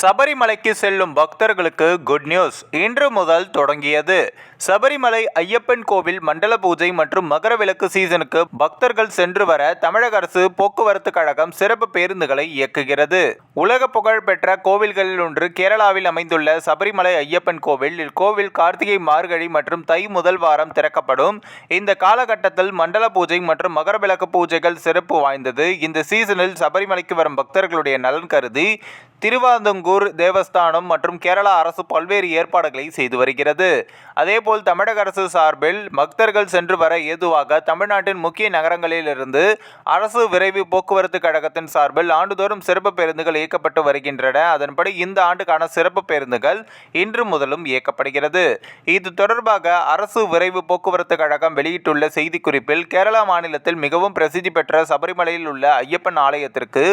சபரிமலைக்கு செல்லும் பக்தர்களுக்கு குட் நியூஸ் இன்று முதல் தொடங்கியது. சபரிமலை ஐயப்பன் கோவில் மண்டல பூஜை மற்றும் மகர விளக்கு சீசனுக்கு பக்தர்கள் சென்று வர தமிழக அரசு போக்குவரத்து கழகம் சிறப்பு பேருந்துகளை இயக்குகிறது. உலக புகழ்பெற்ற கோவில்களில் ஒன்று கேரளாவில் அமைந்துள்ள சபரிமலை ஐயப்பன் கோவில். இக்கோவில் கார்த்திகை மார்கழி மற்றும் தை முதல் வாரம் திறக்கப்படும். இந்த காலகட்டத்தில் மண்டல பூஜை மற்றும் மகர விளக்கு பூஜைகள் சிறப்பு வாய்ந்தது. இந்த சீசனில் சபரிமலைக்கு வரும் பக்தர்களுடைய நலன் கருதி திருவாந்தங்கூர் தேவஸ்தானம் மற்றும் கேரளா அரசு பல்வேறு ஏற்பாடுகளை செய்து வருகிறது. அதேபோல் தமிழக அரசு சார்பில் பக்தர்கள் சென்று வர ஏதுவாக தமிழ்நாட்டின் முக்கிய நகரங்களிலிருந்து அரசு விரைவு போக்குவரத்து கழகத்தின் சார்பில் ஆண்டுதோறும் சிறப்பு பேருந்துகள் இயக்கப்பட்டு வருகின்றன. அதன்படி இந்த ஆண்டுக்கான சிறப்பு பேருந்துகள் இன்று முதலும் இயக்கப்படுகிறது. இது தொடர்பாக அரசு விரைவு போக்குவரத்து கழகம் வெளியிட்டுள்ள செய்திக்குறிப்பில் கேரளா மாநிலத்தில் மிகவும் பிரசித்தி பெற்ற சபரிமலையில் உள்ள ஐயப்பன் ஆலயத்திற்கு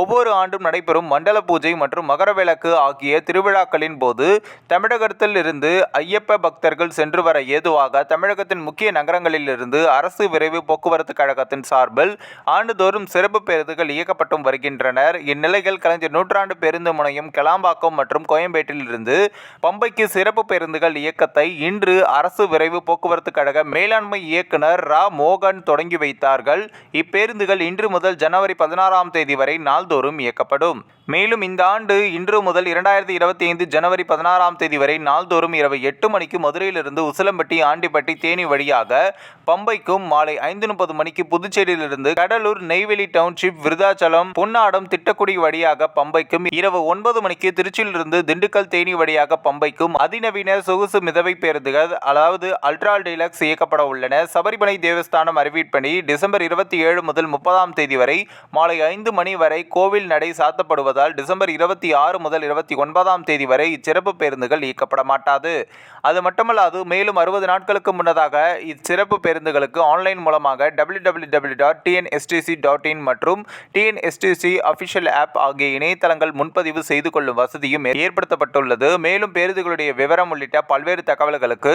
ஒவ்வொரு ஆண்டும் நடைபெறும் மண்டல பூஜை மற்றும் மகர விளக்கு ஆகிய திருவிழாக்களின் போது தமிழகத்தில் இருந்து ஐயப்ப பக்தர்கள் சென்று வர ஏதுவாக தமிழகத்தின் முக்கிய நகரங்களிலிருந்து அரசு விரைவு போக்குவரத்து கழகத்தின் சார்பில் ஆண்டுதோறும் சிறப்பு பேருந்துகள் இயக்கப்பட்டும் வருகின்றனர். இந்நிலையில் கலைஞர் நூற்றாண்டு பேருந்து முனையம் கிளாம்பாக்கம் மற்றும் கோயம்பேட்டில் இருந்து பம்பைக்கு சிறப்பு பேருந்துகள் இயக்கத்தை இன்று அரசு விரைவு போக்குவரத்து கழக மேலாண்மை இயக்குனர் ரா. மோகன் தொடங்கி வைத்தார்கள். இப்பேருந்துகள் இன்று முதல் ஜனவரி பதினாறாம் தேதி வரை நாள்தோறும் இயக்கப்படும். மேலும் இந்த இந்த ஆண்டு இன்று முதல் இரண்டாயிரத்தி இருபத்தி ஐந்து ஜனவரி பதினாறாம் தேதி வரை நாள்தோறும் இரவு எட்டு மணிக்கு மதுரையிலிருந்து உசிலம்பட்டி ஆண்டிப்பட்டி தேனி வழியாக பம்பைக்கும் மாலை ஐந்து முப்பது மணிக்கு புதுச்சேரியிலிருந்து கடலூர் நெய்வேலி டவுன்ஷிப் விருதாச்சலம் பொன்னாடம் திட்டக்குடி வழியாக பம்பைக்கும் இரவு ஒன்பது மணிக்கு திருச்சியிலிருந்து திண்டுக்கல் தேனி வழியாக பம்பைக்கும் அதிநவீன சொகுசு மிதவை பேருந்துகள் அதாவது அல்ட்ரா டீலக்ஸ் இயக்கப்பட உள்ளன. சபரிமலை தேவஸ்தானம் அறிவிப்படி டிசம்பர் இருபத்தி ஏழு முதல் முப்பதாம் தேதி வரை மாலை ஐந்து மணி வரை கோவில் நடை சாத்தப்படுவதால் டிசம்பர் இருபத்தி ஆறு முதல் இருபத்தி ஒன்பதாம் தேதி வரை இச்சிறப்பு பேருந்துகள் இயக்கப்பட மாட்டாது. அது மட்டுமல்லாது மேலும் அறுபது நாட்களுக்கு முன்னதாக இச்சிறப்பு பேருந்துகளுக்கு ஆன்லைன் மூலமாக W W W dot TNSTC dot in மற்றும் டிஎன்எஸ்டிசி அஃபிஷியல் ஆப் ஆகிய இணையதளங்கள் முன்பதிவு செய்து கொள்ளும் வசதியும் ஏற்படுத்தப்பட்டுள்ளது. மேலும் பேருந்துகளுடைய விவரம் உள்ளிட்ட பல்வேறு தகவல்களுக்கு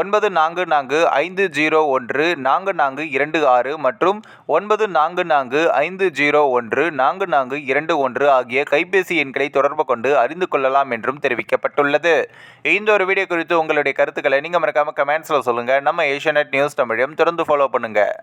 ஒன்பது நான்கு நான்கு ஐந்து ஜீரோ ஒன்று நான்கு நான்கு இரண்டு ஆறு மற்றும் ஒன்பது நான்கு நான்கு ஐந்து ஜீரோ ஒன்று நான்கு நான்கு இரண்டு ஒன்று ஆகிய கைபேசி எண்களை தொடர்பு கொண்டு அறிந்து கொள்ளலாம் என்றும் தெரிவிக்கப்பட்டுள்ளது. இந்த ஒரு வீடியோ குறித்து உங்களுடைய கருத்துக்களை நீங்கள் மறக்காம கமெண்ட்ஸில் சொல்லுங்கள் நம்ம ஏஷியா நியூஸ் தமிழையும் தொடர்ந்து ஃபாலோ பண்ணுங்கள்